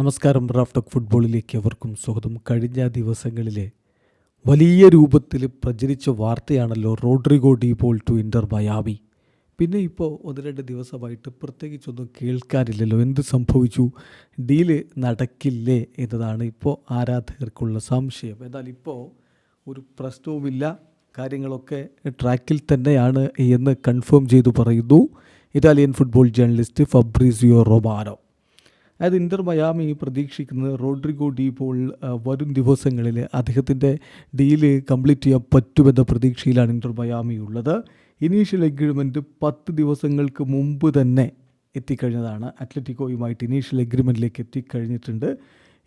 നമസ്കാരം റാഫ്റ്റോക്ക് ഫുട്ബോളിലേക്ക് അവർക്കും സ്വാഗതം. കഴിഞ്ഞ ദിവസങ്ങളിലെ വലിയ രൂപത്തിൽ പ്രചരിച്ച വാർത്തയാണല്ലോ Rodrigo De Paul to Inter Miami. പിന്നെ ഇപ്പോൾ ഒന്ന് രണ്ട് ദിവസമായിട്ട് പ്രത്യേകിച്ചൊന്നും കേൾക്കാറില്ലല്ലോ എന്ത് സംഭവിച്ചു? ഡീൽ നടക്കില്ലേ എന്നതാണ് ഇപ്പോൾ ആരാധകർക്കുള്ള സംശയം. എന്നാൽ ഇപ്പോൾ ഒരു പ്രശ്നവുമില്ല. കാര്യങ്ങളൊക്കെ ട്രാക്കിൽ തന്നെയാണ് എന്ന് കൺഫേം ചെയ്തു പറയുന്നു Italian football journalist Fabrizio Romano. അതായത് ഇന്റർ മയാമി പ്രതീക്ഷിക്കുന്നത് റോഡ്രിഗോ ഡി പോൾ വരും ദിവസങ്ങളിൽ അദ്ദേഹത്തിന്റെ ഡീൽ കംപ്ലീറ്റ് ചെയ്യാൻ പറ്റുമെന്ന പ്രതീക്ഷയിലാണ് ഇന്റർ മയാമി ഉള്ളത്. ഇനീഷ്യൽ എഗ്രിമെന്റ് പത്ത് ദിവസങ്ങൾക്ക് മുമ്പ് തന്നെ എത്തിക്കഴിഞ്ഞതാണ്. അത്ലറ്റിക്കോയുമായിട്ട് ഇനീഷ്യൽ എഗ്രിമെന്റിലേക്ക് എത്തിക്കഴിഞ്ഞിട്ടുണ്ട്.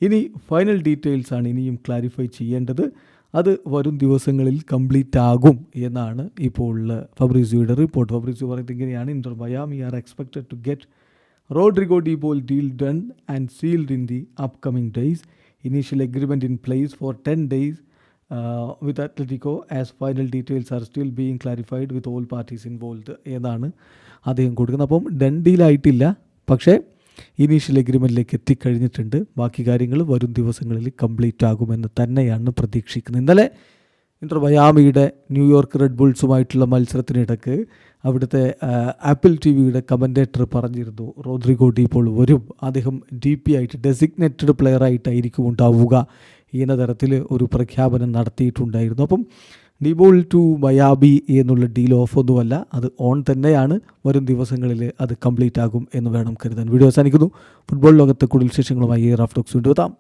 ഇനി ഫൈനൽ ഡീറ്റെയിൽസാണ് ഇനിയും ക്ലാരിഫൈ ചെയ്യേണ്ടത്. അത് വരും ദിവസങ്ങളിൽ കംപ്ലീറ്റ് ആകും എന്നാണ് ഇപ്പോൾ ഫബ്രീസിയുടെ റിപ്പോർട്ട്. ഫബ്രീസി പറയുന്നത് ഇങ്ങനെയാണ്. Inter Miami are expected to get Rodrigo De Paul deal done and sealed in the upcoming days. Initial agreement in place for 10 days uh, with Atletico as final details are still being clarified with all parties involved എന്നാണ് അദ്ദേഹം കൊടുക്കുന്നത് അപ്പം done ഡീലായിട്ടില്ല പക്ഷേ initial എഗ്രിമെന്റിലേക്ക് എത്തിക്കഴിഞ്ഞിട്ടുണ്ട് ബാക്കി കാര്യങ്ങൾ വരും ദിവസങ്ങളിൽ complete ആകുമെന്ന് തന്നെയാണ് പ്രതീക്ഷിക്കുന്നത് ഇന്നലെ ഇന്റർ മയാമിയുടെ ന്യൂയോർക്ക് റെഡ് ബുൾസുമായിട്ടുള്ള മത്സരത്തിനിടക്ക് അവിടുത്തെ ആപ്പിൾ ടി വിയുടെ കമന്റേറ്റർ പറഞ്ഞിരുന്നു റോദ്രിഗോ പോൾ വരും അദ്ദേഹം ഡി പി ആയിട്ട് ഡെസിഗ്നേറ്റഡ് പ്ലെയർ ആയിട്ടായിരിക്കും ഉണ്ടാവുക എന്ന തരത്തിൽ ഒരു പ്രഖ്യാപനം നടത്തിയിട്ടുണ്ടായിരുന്നു. അപ്പം ഡിബോൾ ടു മയാബി എന്നുള്ള ഡീൽ ഓഫ് ഒന്നുമല്ല അത് ഓൺ തന്നെയാണ് വരും ദിവസങ്ങളിൽ അത് കംപ്ലീറ്റ് ആകും എന്ന് വേണം കരുതാൻ. വീഡിയോ അവസാനിക്കുന്നു. ഫുട്ബോൾ ലോകത്തെ കൂടുതൽ വിശേഷങ്ങളുമായി റാഫ്റ്റോക്സ് വീണ്ടും എത്താം.